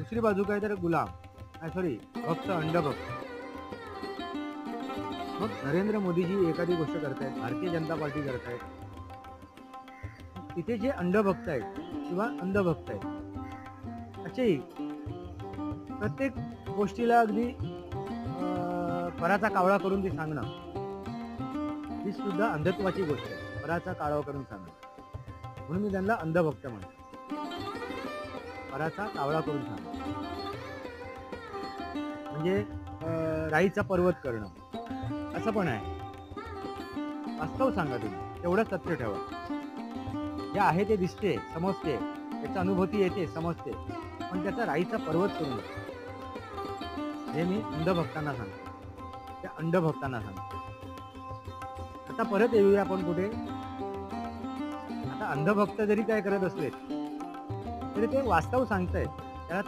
दुसरी बाजू काय तर गुलाम. सॉरी भक्त अंडभक्त. मग नरेंद्र मोदीजी एखादी गोष्ट करतायत भारतीय जनता पार्टी करतायत. तिथे जे अंधभक्त आहेत किंवा अंधभक्त आहेत असे प्रत्येक गोष्टीला अगदी पराचा कावळा करून ते सांगणं ही सुद्धा अंधत्वाची गोष्ट आहे. पराचा काळवा करून सांगणं. म्हणून मी त्यांना अंधभक्त म्हणतो. पराचा कावळा करून सांगणं म्हणजे अं, राईचा पर्वत करणं. असं पण आहे. वास्तव सांगा तुम्ही. तेवढं सत्य ठेवा. जे आहे ते दिसते समजते. त्याची अनुभूती येते समजते. पण त्याचा राईचा पर्वत करून हे मी अंधभक्तांना सांगतो. त्या अंधभक्तांना सांगतो. आता परत येऊया आपण कुठे? आता अंधभक्त जरी काय करत असले तरी ते वास्तव सांगतायत